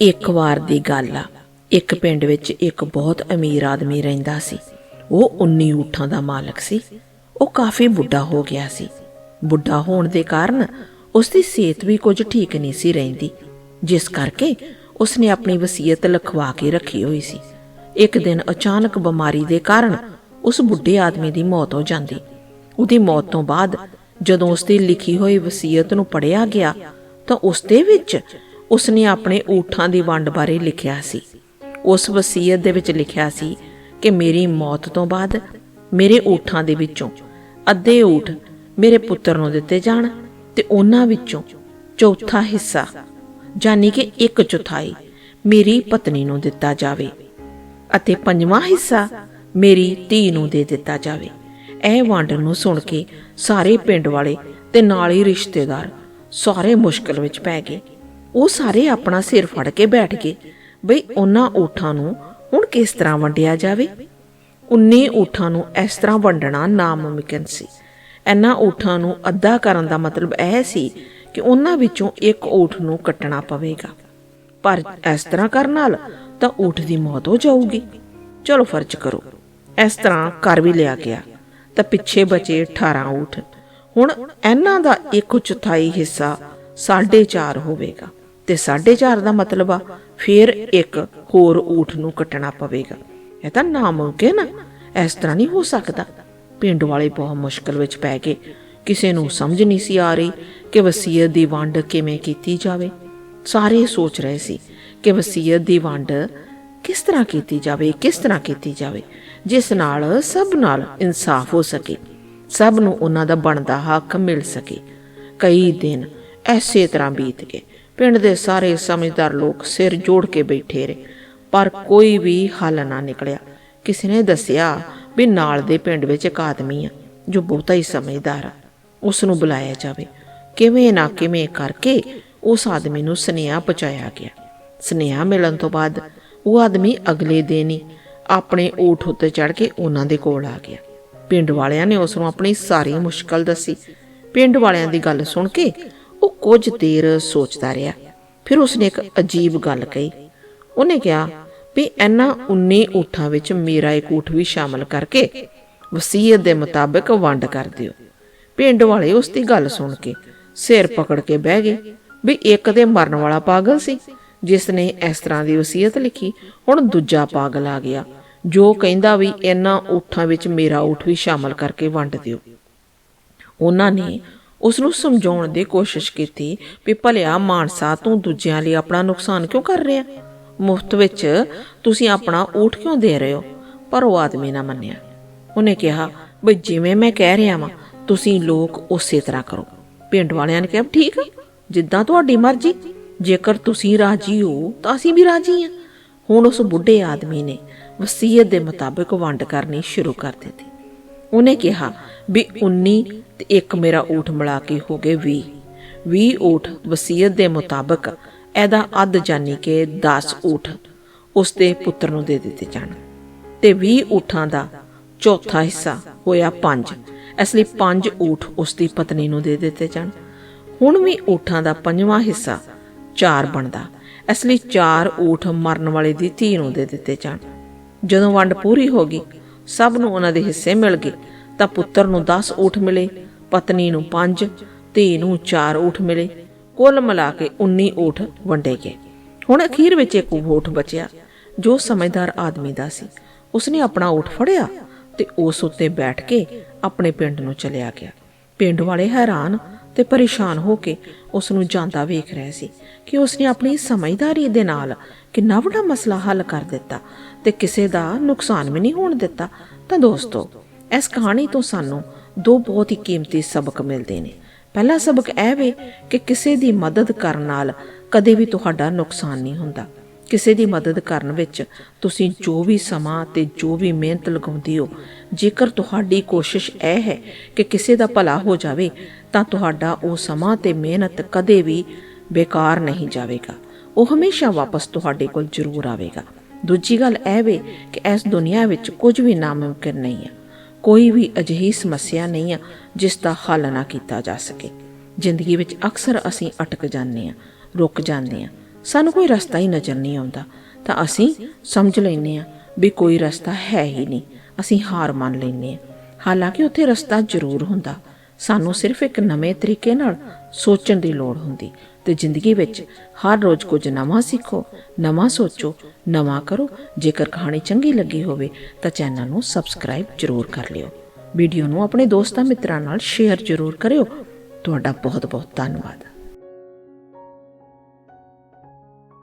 ਇੱਕ ਵਾਰ ਦੀ ਗੱਲ ਆ। ਇੱਕ ਪਿੰਡ ਵਿੱਚ ਇੱਕ ਬਹੁਤ ਅਮੀਰ ਆਦਮੀ ਰਹਿੰਦਾ ਸੀ। ਉਹ 19 ਊਠਾਂ ਦਾ ਮਾਲਕ ਸੀ। ਉਹ ਕਾਫੀ ਬੁੱਢਾ ਹੋ ਗਿਆ ਸੀ। ਬੁੱਢਾ ਹੋਣ ਦੇ ਕਾਰਨ ਉਸ ਦੀ ਸਿਹਤ ਵੀ ਕੁਝ ਠੀਕ ਨਹੀਂ ਸੀ ਰਹਿੰਦੀ। ਜਿਸ ਕਰਕੇ ਉਸਨੇ ਆਪਣੀ ਵਸੀਅਤ ਲਿਖਵਾ ਕੇ ਰੱਖੀ ਹੋਈ ਸੀ। ਇੱਕ ਦਿਨ ਅਚਾਨਕ ਬਿਮਾਰੀ ਦੇ ਕਾਰਨ ਉਸ ਬੁੱਢੇ ਆਦਮੀ ਦੀ ਮੌਤ ਹੋ ਜਾਂਦੀ। ਉਹਦੀ ਮੌਤ ਤੋਂ ਬਾਅਦ ਜਦੋਂ ਉਸ ਦੀ ਲਿਖੀ ਹੋਈ ਵਸੀਅਤ ਨੂੰ ਪੜਿਆ ਗਿਆ ਤਾਂ ਉਸ ਦੇ ਵਿੱਚ ਉਸਨੇ ਆਪਣੇ ਊਠਾਂ ਦੀ ਵੰਡ ਬਾਰੇ ਲਿਖਿਆ ਸੀ। ਉਸ ਵਸੀਅਤ ਦੇ ਵਿੱਚ ਲਿਖਿਆ ਸੀ ਕਿ ਮੇਰੀ ਮੌਤ ਤੋਂ ਬਾਅਦ ਮੇਰੇ ਊਠਾਂ ਦੇ ਵਿੱਚੋਂ ਅੱਧੇ ਊਠ ਮੇਰੇ ਪੁੱਤਰ ਨੂੰ ਦਿੱਤੇ ਜਾਣ ਤੇ ਉਹਨਾਂ ਵਿੱਚੋਂ ਚੌਥਾ ਹਿੱਸਾ ਯਾਨੀ ਕਿ ਇੱਕ ਚੌਥਾਈ ਮੇਰੀ ਪਤਨੀ ਨੂੰ ਦਿੱਤਾ ਜਾਵੇ ਅਤੇ ਪੰਜਵਾਂ ਹਿੱਸਾ ਮੇਰੀ ਧੀ ਨੂੰ ਦੇ ਦਿੱਤਾ ਜਾਵੇ। ਇਹ ਵੰਡ ਨੂੰ ਸੁਣ ਕੇ ਸਾਰੇ ਪਿੰਡ ਵਾਲੇ ਤੇ ਨਾਲ ਹੀ ਰਿਸ਼ਤੇਦਾਰ ਸਾਰੇ ਮੁਸ਼ਕਲ ਵਿੱਚ ਪੈ ਗਏ। ਉਹ ਸਾਰੇ ਆਪਣਾ ਸਿਰ ਫੜ ਕੇ ਬੈਠ ਗਏ। ਬਈ, ਉਹਨਾਂ ਊਠਾਂ ਨੂੰ ਹੁਣ ਕਿਸ ਤਰ੍ਹਾਂ ਵੰਡਿਆ ਜਾਵੇ? 19 ਊਠਾਂ ਨੂੰ ਇਸ ਤਰ੍ਹਾਂ ਵੰਡਣਾ ਨਾਮੁਮਕਿਨ ਸੀ। ਇਹਨਾਂ ਊਠਾਂ ਨੂੰ ਅੱਧਾ ਕਰਨ ਦਾ ਮਤਲਬ ਇਹ ਸੀ ਕਿ ਉਹਨਾਂ ਵਿੱਚੋਂ ਇੱਕ ਊਠ ਨੂੰ ਕੱਟਣਾ ਪਵੇਗਾ। ਪਰ ਇਸ ਤਰ੍ਹਾਂ ਕਰਨ ਨਾਲ ਤਾਂ ਊਠ ਦੀ ਮੌਤ ਹੋ ਜਾਊਗੀ। ਚਲੋ ਫਰਜ਼ ਕਰੋ, ਇਸ ਤਰ੍ਹਾਂ ਕਰ ਵੀ ਲਿਆ ਗਿਆ। ਤਾਂ ਪਿੱਛੇ ਬਚੇ 18 ਊਠ। ਹੁਣ ਇਹਨਾਂ ਦਾ ਇੱਕ ਚੌਥਾਈ ਹਿੱਸਾ 4.5 ਹੋਵੇਗਾ। ਤੇ 4.5 ਦਾ ਮਤਲਬ ਆ, ਫਿਰ ਇੱਕ ਹੋਰ ਊਠ ਨੂੰ ਕੱਟਣਾ ਪਵੇਗਾ। ਇਹ ਤਾਂ ਨਾਮੁਮਕਿਨ ਆ ਇਸ ਤਰ੍ਹਾਂ ਨਹੀਂ ਹੋ ਸਕਦਾ। ਪਿੰਡ ਵਾਲੇ ਬਹੁਤ ਮੁਸ਼ਕਲ ਵਿੱਚ ਪੈ ਗਏ। ਕਿਸੇ ਨੂੰ ਸਮਝ ਨਹੀਂ ਸੀ ਆ ਰਹੀ ਕਿ ਵਸੀਅਤ ਦੀ ਵੰਡ ਕਿਵੇਂ ਕੀਤੀ ਜਾਵੇ। ਸਾਰੇ ਸੋਚ ਰਹੇ ਸੀ ਕਿ ਵਸੀਅਤ ਦੀ ਵੰਡ ਕਿਸ ਤਰ੍ਹਾਂ ਕੀਤੀ ਜਾਵੇ, ਕਿਸ ਤਰ੍ਹਾਂ ਕੀਤੀ ਜਾਵੇ, ਜਿਸ ਨਾਲ ਸਭ ਨਾਲ ਇਨਸਾਫ ਹੋ ਸਕੇ, ਸਭ ਨੂੰ ਉਹਨਾਂ ਦਾ ਬਣਦਾ ਹੱਕ ਮਿਲ ਸਕੇ। ਕਈ ਦਿਨ ਐਸੇ ਤਰ੍ਹਾਂ ਬੀਤ ਗਏ ਪਿੰਡ ਦੇ ਸਾਰੇ ਸਮਝਦਾਰ ਲੋਕ ਸਿਰ ਜੋੜ ਕੇ ਬੈਠੇ ਰਹੇ, ਪਰ ਕੋਈ ਵੀ ਹੱਲ ਨਾ ਨਿਕਲਿਆ। ਕਿਸੇ ਨੇ ਦੱਸਿਆ ਵੀ ਨਾਲ ਦੇ ਪਿੰਡ ਵਿੱਚ ਇੱਕ ਆਦਮੀ ਆ, ਜੋ ਬਹੁਤਾ ਹੀ ਸਮਝਦਾਰ ਆ। ਉਸ ਨੂੰ ਬੁਲਾਇਆ ਜਾਵੇ। ਕਿਵੇਂ ਨਾ ਕਿਵੇਂ ਕਰਕੇ ਉਸ ਆਦਮੀ ਨੂੰ ਸੁਨੇਹਾ ਪਹੁੰਚਾਇਆ ਗਿਆ। ਸੁਨੇਹਾ ਮਿਲਣ ਤੋਂ ਬਾਅਦ ਉਹ ਆਦਮੀ ਅਗਲੇ ਦਿਨ ਹੀ ਆਪਣੇ ਊਠ ਉੱਤੇ ਚੜ ਕੇ ਉਹਨਾਂ ਦੇ ਕੋਲ ਆ ਗਿਆ। ਪਿੰਡ ਵਾਲਿਆਂ ਨੇ ਉਸ ਨੂੰ ਆਪਣੀ ਸਾਰੀ ਮੁਸ਼ਕਲ ਦੱਸੀ। ਪਿੰਡ ਵਾਲਿਆਂ ਦੀ ਗੱਲ ਸੁਣ ਕੇ ਕੁਝ ਦੇਰ ਸੋਚਦਾ ਰਿਹਾ। ਫਿਰ ਉਸਨੇ ਇੱਕ ਅਜੀਬ ਗੱਲ ਕਹੀ। ਉਹਨੇ ਕਿਹਾ ਵੀ ਇਹਨਾਂ 19 ਊਠਾਂ ਵਿੱਚ ਮੇਰਾ ਇੱਕ ਊਠ ਵੀ ਸ਼ਾਮਲ ਕਰਕੇ ਵਸੀਅਤ ਦੇ ਮੁਤਾਬਕ ਵੰਡ ਕਰ ਦਿਓ। ਪਿੰਡ ਵਾਲੇ ਉਸ ਦੀ ਗੱਲ ਸੁਣ ਕੇ ਸਿਰ ਪਕੜ ਕੇ ਬਹਿ ਗਏ ਵੀ ਇੱਕ ਤੇ ਮਰਨ ਵਾਲਾ ਪਾਗਲ ਸੀ, ਜਿਸ ਨੇ ਇਸ ਤਰ੍ਹਾਂ ਦੀ ਵਸੀਅਤ ਲਿਖੀ, ਹੁਣ ਦੂਜਾ ਪਾਗਲ ਆ ਗਿਆ, ਜੋ ਕਹਿੰਦਾ ਵੀ ਇਹਨਾਂ ਊਠਾਂ ਵਿੱਚ ਮੇਰਾ ਊਠ ਵੀ ਸ਼ਾਮਲ ਕਰਕੇ ਵੰਡ ਦਿਓ। ਉਹਨਾਂ ਨੇ ਉਸ ਨੂੰ ਸਮਝਾਉਣ ਦੀ ਕੋਸ਼ਿਸ਼ ਕੀਤੀ ਵੀ ਭਲਿਆ ਮਾਨਸਾ ਤੂੰ ਦੂਜਿਆਂ ਲਈ ਆਪਣਾ ਨੁਕਸਾਨ ਕਿਉਂ ਕਰ ਰਿਹਾ? ਮੁਫਤ ਵਿੱਚ ਤੁਸੀਂ ਆਪਣਾ ਊਠ ਕਿਉਂ ਦੇ ਰਹੇ ਹੋ? ਪਰ ਉਹ ਆਦਮੀ ਨਾ ਮੰਨਿਆ। ਉਹਨੇ ਕਿਹਾ ਵੀ ਜਿਵੇਂ ਮੈਂ ਕਹਿ ਰਿਹਾ ਵਾਂ, ਤੁਸੀਂ ਲੋਕ ਉਸੇ ਤਰ੍ਹਾਂ ਕਰੋ। ਪਿੰਡ ਵਾਲਿਆਂ ਨੇ ਕਿਹਾ, ਠੀਕ ਆ, ਜਿੱਦਾਂ ਤੁਹਾਡੀ ਮਰਜ਼ੀ। ਜੇਕਰ ਤੁਸੀਂ ਰਾਜੀ ਹੋ, ਤਾਂ ਅਸੀਂ ਵੀ ਰਾਜੀ ਹਾਂ ਹੁਣ ਉਸ ਬੁੱਢੇ ਆਦਮੀ ਨੇ ਵਸੀਅਤ ਦੇ ਮੁਤਾਬਕ ਵੰਡ ਕਰਨੀ ਸ਼ੁਰੂ ਕਰ ਦਿੱਤੀ। ਉਹਨੇ ਕਿਹਾ ਵੀ 19 ਤੇ ਇੱਕ ਮੇਰਾ ਊਠ ਮਿਲਾ ਕੇ ਹੋ ਗਏ 20 20 ਊਠ ਵਸੀਅਤ ਦੇ ਮੁਤਾਬਕ ਇਹਦਾ ਅੱਧ ਜਾਨੀ ਕਿ 10 ਊਠ ਉਸ ਦੇ ਪੁੱਤਰ ਨੂੰ ਦੇ ਦਿੱਤੇ ਜਾਣ। ਤੇ 20 ਊਠਾਂ ਦਾ ਚੌਥਾ ਹਿੱਸਾ ਹੋਇਆ 5 ਇਸ ਲਈ 5 ਊਠ ਉਸ ਦੀ ਪਤਨੀ ਨੂੰ ਦੇ ਦਿੱਤੇ ਜਾਣ। ਹੁਣ ਵੀ ਊਠਾਂ ਦਾ ਪੰਜਵਾਂ ਹਿੱਸਾ 4 ਬਣਦਾ। ਇਸ ਲਈ 4 ਊਠ ਮਰਨ ਵਾਲੇ ਦੀ ਧੀ ਨੂੰ ਦੇ ਦਿੱਤੇ ਜਾਣ। ਜਦੋਂ ਵੰਡ ਪੂਰੀ ਹੋ ਗਈ, ਸਭ ਨੂੰ ਉਹਨਾਂ ਦੇ ਹਿੱਸੇ ਮਿਲ ਗਏ, ਤਾਂ ਪੁੱਤਰ ਨੂੰ 10 ਊਠ ਮਿਲੇ। ਪਤਨੀ ਨੂੰ 5 ਧੀ ਨੂੰ 4 ਊਠ ਮਿਲੇ। ਕੁੱਲ ਮਿਲਾ ਕੇ 19 ਊਠ ਵੰਡੇ ਗਏ। ਹੁਣ ਅਖੀਰ ਵਿੱਚ ਇੱਕ ਊਠ ਬਚਿਆ, ਜੋ ਸਮਝਦਾਰ ਆਦਮੀ ਦਾ ਸੀ। ਉਸਨੇ ਆਪਣਾ ਊਠ ਫੜਿਆ ਤੇ ਉਸ ਉੱਤੇ ਬੈਠ ਕੇ ਆਪਣੇ ਪਿੰਡ ਨੂੰ ਚਲਿਆ ਗਿਆ। ਪਿੰਡ ਵਾਲੇ ਹੈਰਾਨ ਤੇ ਪਰੇਸ਼ਾਨ ਹੋ ਕੇ ਉਸ ਨੂੰ ਜਾਂਦਾ ਵੇਖ ਰਹੇ ਸੀ ਕਿ ਉਸਨੇ ਆਪਣੀ ਸਮਝਦਾਰੀ ਦੇ ਨਾਲ ਕਿੰਨਾ ਵੱਡਾ ਮਸਲਾ ਹੱਲ ਕਰ ਦਿੱਤਾ ਤੇ ਕਿਸੇ ਦਾ ਨੁਕਸਾਨ ਵੀ ਨਹੀਂ ਹੋਣ ਦਿੱਤਾ। ਤਾਂ ਦੋਸਤੋ ਇਸ ਕਹਾਣੀ ਤੋਂ ਸਾਨੂੰ ਦੋ ਬਹੁਤ ਹੀ ਕੀਮਤੀ ਸਬਕ ਮਿਲਦੇ ਨੇ। ਪਹਿਲਾ ਸਬਕ ਇਹ ਵੇ ਕਿ ਕਿਸੇ ਦੀ ਮਦਦ ਕਰਨ ਨਾਲ ਕਦੇ ਵੀ ਤੁਹਾਡਾ ਨੁਕਸਾਨ ਨਹੀਂ ਹੁੰਦਾ। ਕਿਸੇ ਦੀ ਮਦਦ ਕਰਨ ਵਿੱਚ ਤੁਸੀਂ ਜੋ ਵੀ ਸਮਾਂ ਤੇ ਜੋ ਵੀ ਮਿਹਨਤ ਲਗਾਉਂਦੇ ਹੋ, ਜੇਕਰ ਤੁਹਾਡੀ ਕੋਸ਼ਿਸ਼ ਇਹ ਹੈ ਕਿ ਕਿਸੇ ਦਾ ਭਲਾ ਹੋ ਜਾਵੇ, ਤਾਂ ਤੁਹਾਡਾ ਉਹ ਸਮਾਂ ਤੇ ਮਿਹਨਤ ਕਦੇ ਵੀ ਬੇਕਾਰ ਨਹੀਂ ਜਾਵੇਗਾ। ਉਹ ਹਮੇਸ਼ਾ ਵਾਪਸ ਤੁਹਾਡੇ ਕੋਲ ਜ਼ਰੂਰ ਆਵੇਗਾ। ਦੂਜੀ ਗੱਲ ਇਹ ਵੇ ਕਿ ਇਸ ਦੁਨੀਆ ਵਿੱਚ ਕੁਝ ਵੀ ਨਾਮੁਮਕਿਨ ਨਹੀਂ ਹੈ। ਕੋਈ ਵੀ ਅਜਿਹੀ ਸਮੱਸਿਆ ਨਹੀਂ ਆ ਜਿਸ ਦਾ ਹੱਲ ਨਾ ਕੀਤਾ ਜਾ ਸਕੇ। ਜ਼ਿੰਦਗੀ ਵਿੱਚ ਅਕਸਰ ਅਸੀਂ ਅਟਕ ਜਾਂਦੇ ਹਾਂ ਰੁਕ ਜਾਂਦੇ ਹਾਂ ਸਾਨੂੰ ਕੋਈ ਰਸਤਾ ਹੀ ਨਜ਼ਰ ਨਹੀਂ ਆਉਂਦਾ। ਤਾਂ ਅਸੀਂ ਸਮਝ ਲੈਨੇ ਆ ਵੀ ਕੋਈ ਰਸਤਾ ਹੈ ਹੀ ਨਹੀਂ। ਅਸੀਂ ਹਾਰ ਮੰਨ ਲੈਨੇ ਆ। ਹਾਲਾਂਕਿ ਉੱਥੇ ਰਸਤਾ ਜ਼ਰੂਰ ਹੁੰਦਾ। ਸਾਨੂੰ ਸਿਰਫ ਇੱਕ ਨਵੇਂ ਤਰੀਕੇ ਨਾਲ ਸੋਚਣ ਦੀ ਲੋੜ ਹੁੰਦੀ। ਤੇ ਜ਼ਿੰਦਗੀ ਵਿੱਚ ਹਰ ਰੋਜ਼ ਕੁਝ ਨਵਾਂ ਸਿੱਖੋ, ਨਵਾਂ ਸੋਚੋ, ਨਵਾਂ ਕਰੋ। ਜੇਕਰ ਕਹਾਣੀ ਚੰਗੀ ਲੱਗੀ ਹੋਵੇ ਤਾਂ ਚੈਨਲ ਨੂੰ ਸਬਸਕ੍ਰਾਈਬ ਜ਼ਰੂਰ ਕਰ ਲਿਓ। ਵੀਡੀਓ ਨੂੰ ਆਪਣੇ ਦੋਸਤਾਂ ਮਿੱਤਰਾਂ ਨਾਲ ਸ਼ੇਅਰ ਜ਼ਰੂਰ ਕਰਿਓ। ਤੁਹਾਡਾ ਬਹੁਤ ਬਹੁਤ ਧੰਨਵਾਦ।